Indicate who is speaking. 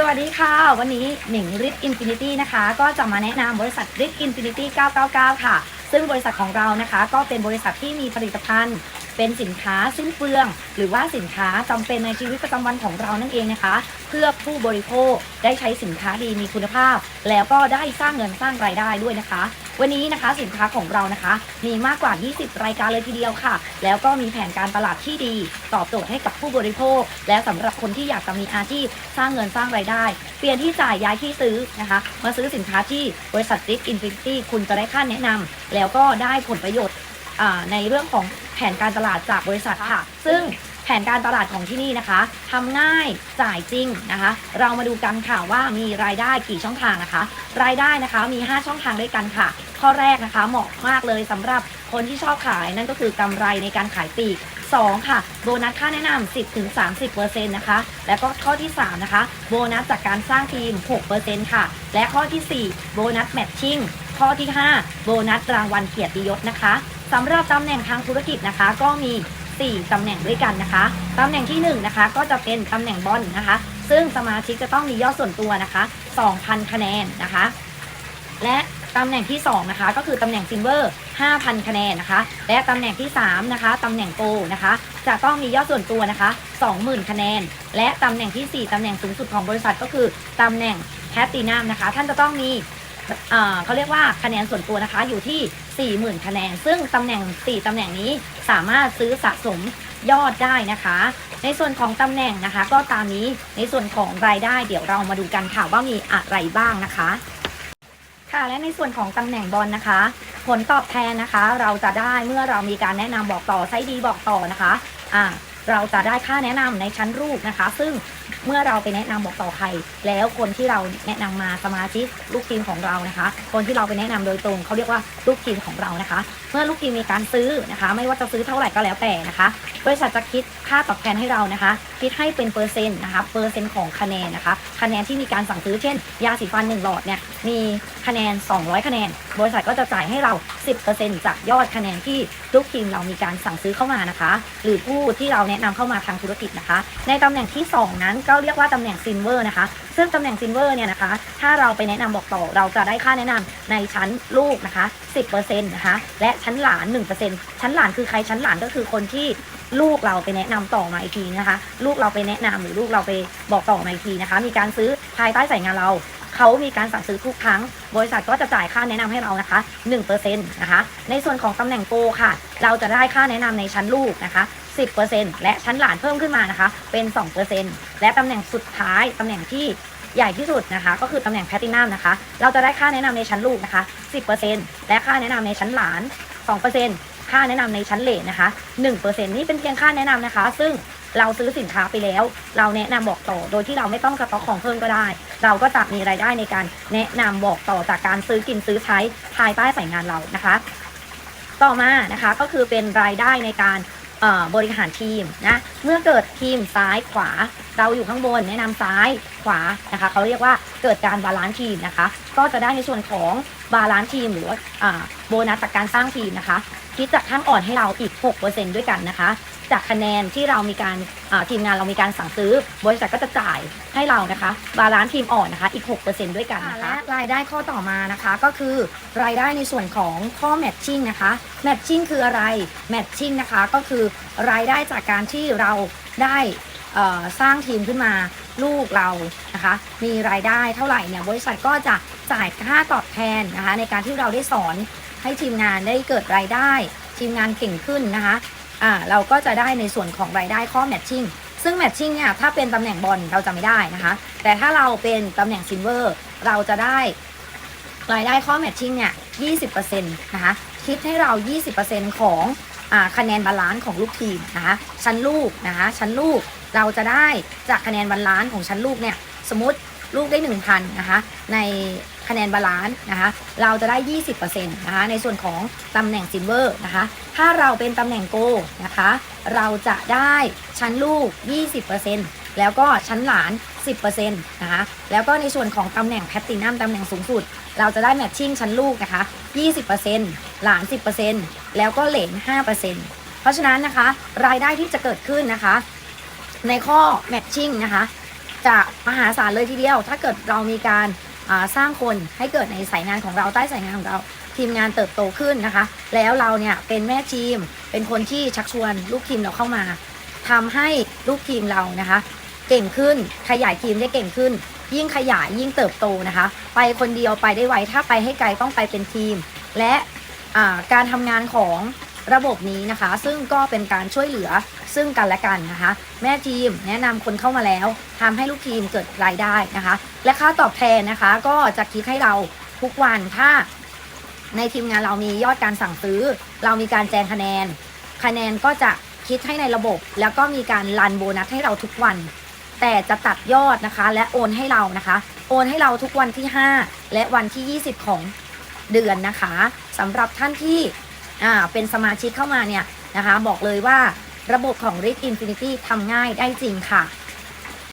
Speaker 1: สวัสดีค่ะ วันนี้หนิงริ t อินฟินิตี้นะคะ ก็จะมาแนะนำบริษัทริ t อินฟินิตี้ 999 ค่ะ ซึ่งบริษัทของเรานะคะ ก็เป็นบริษัทที่มีผลิตภัณฑ์ เป็นสินค้าสิ้นเปลือง หรือว่าสินค้าจำเป็นในชีวิตประจำวันของเรานั่นเองนะคะ เพื่อผู้บริโภคได้ใช้สินค้าดีมีคุณภาพ แล้วก็ได้สร้างเงินสร้างรายได้ด้วยนะคะ วันนี้นะคะสินค้าของเรานะคะ มีมากกว่า 20 รายการเลยทีเดียวค่ะ แล้วก็มีแผนการตลาดที่ดี ตอบโจทย์ให้กับผู้บริโภค และสำหรับคนที่อยากจะมีอาชีพสร้างเงินสร้างรายได้ เปลี่ยนที่จ่ายย้ายที่ซื้อนะคะ มาซื้อสินค้าที่บริษัท Dick Infinity คุณจะได้ค่าแนะนำแล้วก็ได้ผลประโยชน์ ในเรื่องของแผนการตลาดจากบริษัทค่ะ ซึ่งแผนการตลาดของที่นี่นะคะทำง่ายจ่ายจริงนะคะ เรามาดูกันค่ะว่ามีรายได้กี่ช่องทางนะคะ รายได้นะคะมี 5 ช่องทางด้วยกันค่ะ ข้อแรกนะคะเหมาะมากเลยสำหรับคนที่ชอบขายนั่นก็คือกำไรในการขายปลีก2 ค่ะโบนัสค่าแนะนำ 10ถึง30%นะคะ แล้วก็ข้อที่ 3 นะคะ โบนัสจากการสร้างทีม 6%ค่ะ และข้อทีสี่ 4 โบนัสแมทชิ่งข้อที่ 5 โบนัสรางวัลเกียรติยศนะคะ สำหรับตำแหน่งทางธุรกิจนะคะ ก็มี 4ตำแหน่งด้วยกันนะคะตำแหน่งที่1นะคะก็จะเป็นตำแหน่งบอลนะคะ ซึ่งสมาชิกจะต้องมียอดส่วนตัวนะคะ 2,000 คะแนนนะคะ และตำแหน่งที่2นะคะก็คือตำแหน่งซิลเวอร์ 5,000 คะแนนนะคะ และตำแหน่งที่3นะคะตำแหน่งโกลนะคะ จะต้องมียอดส่วนตัวนะคะ 20,000 คะแนน และตำแหน่งที่ 4ตำแหน่งสูงสุดของบริษัทก็คือตำแหน่งแพตตินัมนะคะ ท่านจะต้องมี เขาเรียกว่าคะแนนส่วนตัวนะคะอยู่ที่ 40,000 คะแนน ซึ่งตำแหน่ง 4ตำแหน่งนี้สามารถซื้อสะสมยอดได้นะคะ ในส่วนของตำแหน่งนะคะ ก็ตามนี้ในส่วนของรายได้เดี๋ยวเรามาดูกันค่ะว่ามีอะไรบ้างนะคะ ค่ะและในส่วนของตำแหน่งบอลนะคะ ผลตอบแทนนะคะ เราจะได้เมื่อเรามีการแนะนำบอกต่อใช้ดีบอกต่อนะคะอ่าเราจะได้ค่าแนะนำในชั้นรูปนะคะ ซึ่ง เมื่อเราไปแนะนำบอกต่อใคร แล้วคนที่เราแนะนำมาสมาชิกลูกทีมของเรานะคะ คนที่เราไปแนะนำโดยตรงเขาเรียกว่าลูกทีมของเรานะคะ เมื่อลูกทีมมีการซื้อนะคะ ไม่ว่าจะซื้อเท่าไหร่ก็แล้วแต่นะคะ บริษัทจะคิดค่าตอบแทนให้เรานะคะ คิดให้เป็นเปอร์เซ็นต์นะคะเปอร์เซ็นต์ของคะแนนนะคะ คะแนนที่มีการสั่งซื้อเช่น ยาสีฟัน1หลอดเนี่ยมีคะแนน 200 คะแนน บริษัทก็จะจ่ายให้เรา 10%จากยอดคะแนนที่ลูกทีมเรามีการสั่งซื้อเข้ามานะคะ หรือผู้ที่เราแนะนำเข้ามาทางธุรกิจนะคะ ในตำแหน่งที่ 2 นั้นก็เรียกว่าตำแหน่งซินเวอร์นะคะ ซึ่งตำแหน่งซินเวอร์เนี่ยนะคะ ถ้าเราไปแนะนำบอกต่อเราจะได้ค่าแนะนำในชั้นลูกนะคะ 10%นะคะ และชั้นหลาน 1%ชั้นหลานคือใครชั้นหลานก็คือคนที่ลูกเราไปแนะนำต่อมาอีกทีนะคะ ลูกเราไปแนะนำหรือลูกเราไปบอกต่อมาอีกทีนะคะ มีการซื้อภายใต้สายงานเราเขามีการสั่งซื้อทุกครั้ง บริษัทก็จะจ่ายค่าแนะนำให้เรานะคะ1%นะคะ ในส่วนของตำแหน่งโกค่ะ เราจะได้ค่าแนะนำในชั้นลูกนะคะ 10%และชั้นหลานเพิ่มขึ้นมานะคะ เป็น 2%และตำแหน่งสุดท้ายตำแหน่งที่ใหญ่ที่สุดนะคะ ก็คือตำแหน่งแพลตินัมนะคะ เราจะได้ค่าแนะนำในชั้นลูกนะคะ 10%และค่าแนะนำในชั้นหลาน 2%ค่าแนะนำในชั้นเลทนะคะ 1%นี่เป็นเพียงค่าแนะนำนะคะ ซึ่งเราซื้อสินค้าไปแล้ว เราแนะนำบอกต่อ โดยที่เราไม่ต้องสต็อกของเพิ่มก็ได้ เราก็จะมีรายได้ในการแนะนำบอกต่อจากการซื้อกินซื้อใช้ภายใต้สายงานเรานะคะ ต่อมานะคะก็คือเป็นรายได้ในการ บริหารทีมนะเมื่อเกิดทีมซ้ายขวาเราอยู่ข้างบนแนะนำซ้ายขวานะคะเขาเรียกว่าเกิดการบาลานซ์ทีมนะคะ ก็จะได้ในส่วนของบาลานซ์ทีม หรือว่าโบนัสจากการสร้างทีมนะคะคิดจากขั้นอ่อนให้เราอีก 6%ด้วยกันนะคะ จากคะแนนที่เรามีการทีมงานเรามีการสั่งซื้อบริษัทก็จะจ่ายให้เรานะคะบาลานซ์ทีมอ่อนนะคะอีก 6%ด้วยกันนะคะและรายได้ข้อต่อมานะคะก็คือรายได้ในส่วนของข้อแมทชิ่งนะคะแมทชิ่งคืออะไรแมทชิ่งนะคะก็คือรายได้จากการที่เราได้สร้างทีมขึ้นมาลูกเรานะคะมีรายได้เท่าไหร่เนี่ยบริษัทก็จะจ่ายค่าตอบแทนนะคะในการที่เราได้สอนให้ทีมงานได้เกิดรายได้ ทีมงานเก่งขึ้นนะคะ อ่าเราก็จะได้ในส่วนของรายได้ข้อแมทชิ่งซึ่งแมทชิ่งเนี่ยถ้าเป็นตำแหน่งบอลเราจะไม่ได้นะคะ แต่ถ้าเราเป็นตำแหน่งซิลเวอร์เราจะได้รายได้ข้อแมทชิ่งเนี่ย20%นะคะคิดให้เรา 20%ของอ่าคะแนนบาลานซ์ของลูกทีมนะคะชั้นลูกนะคะชั้นลูกเราจะได้จากคะแนนบาลานซ์ของชั้นลูกเนี่ยสมมติลูกได้ 1,000นะคะใน คะแนนบาลานซ์นะคะเราจะได้ 20%นะคะในส่วนของตำแหน่งซิลเวอร์นะคะถ้าเราเป็นตำแหน่งโกนะคะเราจะได้ชั้นลูก 20%แล้วก็ชั้นหลาน 10%นะคะแล้วก็ในส่วนของตำแหน่งแพตตินัมตำแหน่งสูงสุด เราจะได้แมทชิ่งชั้นลูกนะคะ 20%หลาน 10%แล้วก็เหลน 5%เพราะฉะนั้นนะคะรายได้ที่จะเกิดขึ้นนะคะ ในข้อแมทชิ่งนะคะจะมหาศาลเลยทีเดียว ถ้าเกิดเรามีการ สร้างคนให้เกิดในสายงานของเราใต้สายงานของเรา ทีมงานเติบโตขึ้นนะคะ แล้วเราเนี่ยเป็นแม่ทีม เป็นคนที่ชักชวนลูกทีมเราเข้ามาทำให้ลูกทีมเรานะคะ เก่งขึ้นขยายทีมได้เก่งขึ้น ยิ่งขยายยิ่งเติบโตนะคะ ไปคนเดียวไปได้ไวถ้าไปให้ไกลต้องไปเป็นทีม และการทำงานของ ระบบนี้นะคะ ซึ่งก็เป็นการช่วยเหลือซึ่งกันและกันนะคะ แม่ทีมแนะนำคนเข้ามาแล้วทำให้ลูกทีมเกิดรายได้นะคะ และค่าตอบแทนนะคะ ก็จะคิดให้เราทุกวันถ้า ในทีมงานเรามียอดการสั่งซื้อ เรามีการแจงคะแนน คะแนนก็จะคิดให้ในระบบ แล้วก็มีการรันโบนัสให้เราทุกวัน แต่จะตัดยอดนะคะ และโอนให้เรานะคะ โอนให้เราทุกวันที่ 5 และวันที่ 20 ของเดือนนะคะสำหรับท่านที่ อ่าเป็นสมาชิกเข้ามาเนี่ยนะคะ บอกเลยว่าระบบของ r i ิ Infinity ทำง่ายได้จริงค่ะ